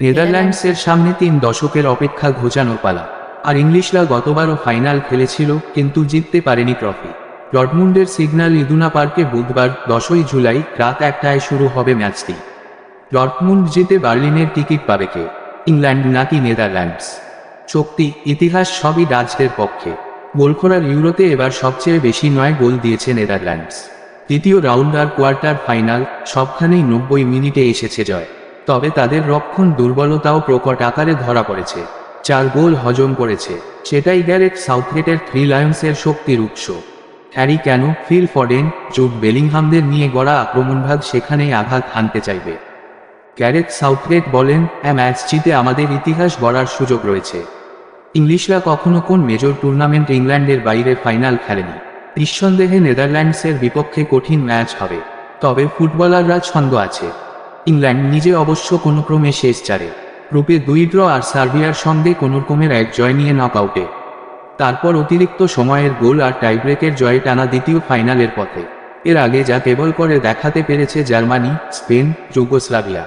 নেদারল্যান্ডসের সামনে তিন দশকের অপেক্ষা ঘোচানো পালা। আর ইংলিশরা গতবারও ফাইনাল খেলেছিল, কিন্তু জিততে পারেনি ট্রফি। ডটমুন্ডের সিগন্যাল ইদুনা পার্কে বুধবার, দশই জুলাই, রাত একটায় শুরু হবে ম্যাচটি। ডটমুন্ড জিতে বার্লিনের টিকিট পাবে কে? ইংল্যান্ড নাকি নেদারল্যান্ডস? চুক্তি, ইতিহাস সবই ডাচদের পক্ষে। গোলখোরার ইউরোতে এবার সবচেয়ে বেশি নয় গোল দিয়েছে নেদারল্যান্ডস। দ্বিতীয় রাউন্ড আর কোয়ার্টার ফাইনাল, সবখানেই নব্বই মিনিটে এসেছে জয়। তবে তাদের রক্ষণ দুর্বলতাও প্রকট আকারে ধরা পড়েছে। চার গোল হজম করেছে। সেটাই গ্যারেট সাউথগেটের থ্রি লায়ন্সের শক্তির উৎস। Harry Kane feel Foden, jute বেলিংহামদের নিয়ে গড়া আক্রমণভাগ সেখানেই আঘাত হানতে চাইবে। গ্যারেট সাউথগেট বলেন, এ ম্যাচ জিতে আমাদের ইতিহাস গড়ার সুযোগ রয়েছে। ইংলিশরা কখনো কোন মেজর টুর্নামেন্ট ইংল্যান্ডের বাইরে ফাইনাল খেলেনি। নিঃসন্দেহে নেদারল্যান্ডসের বিপক্ষে কঠিন ম্যাচ হবে। তবে ফুটবলাররা ছন্দ আছে। ইংল্যান্ড নিজে অবশ্য কোনো ক্রমে শেষ চারে। গ্রুপে দুই ড্র আর সার্বিয়ার সঙ্গে কোনো রকমের এক জয় নিয়ে নক আউটে তারপর অতিরিক্ত সময়ের গোল আর টাইব্রেকের জয়ে টানা দ্বিতীয় ফাইনালের পথে। এর আগে যা কেবল করে দেখাতে পেরেছে জার্মানি, স্পেন, যুগোস্লাভিয়া।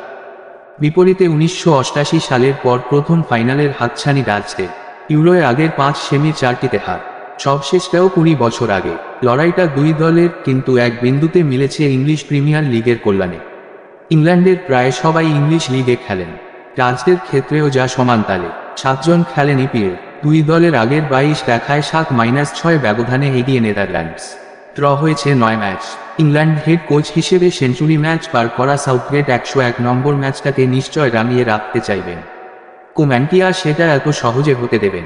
বিপরীতে উনিশশো সালের পর প্রথম ফাইনালের হাতছানি ডাচদের। ইউরোয় আগের পাঁচ সেমি চারটিতে হার। সবশেষটাও কুড়ি বছর আগে। লড়াইটা দুই দলের, কিন্তু এক বিন্দুতে মিলেছে ইংলিশ প্রিমিয়ার লিগের কল্যাণে। ইংল্যান্ডের প্রায় সবাই ইংলিশ লিগে খেলেন। ডাচদের ক্ষেত্রেও যা সমান তালে। সাতজন খেলেন ইপিএল দুই দলের আগের বাইশ দেখায় সাত মাইনাস ছয় ব্যবধানে এগিয়ে নেদারল্যান্ডস। ড্র হয়েছে নয় ম্যাচ। ইংল্যান্ড হেড কোচ হিসেবে সেঞ্চুরি ম্যাচ পার করা সাউথগেট একশো এক নম্বর ম্যাচটাকে নিশ্চয় রানিয়ে রাখতে চাইবেন। কোম্যান্টিয়া সেটা এত সহজে হতে দেবেন।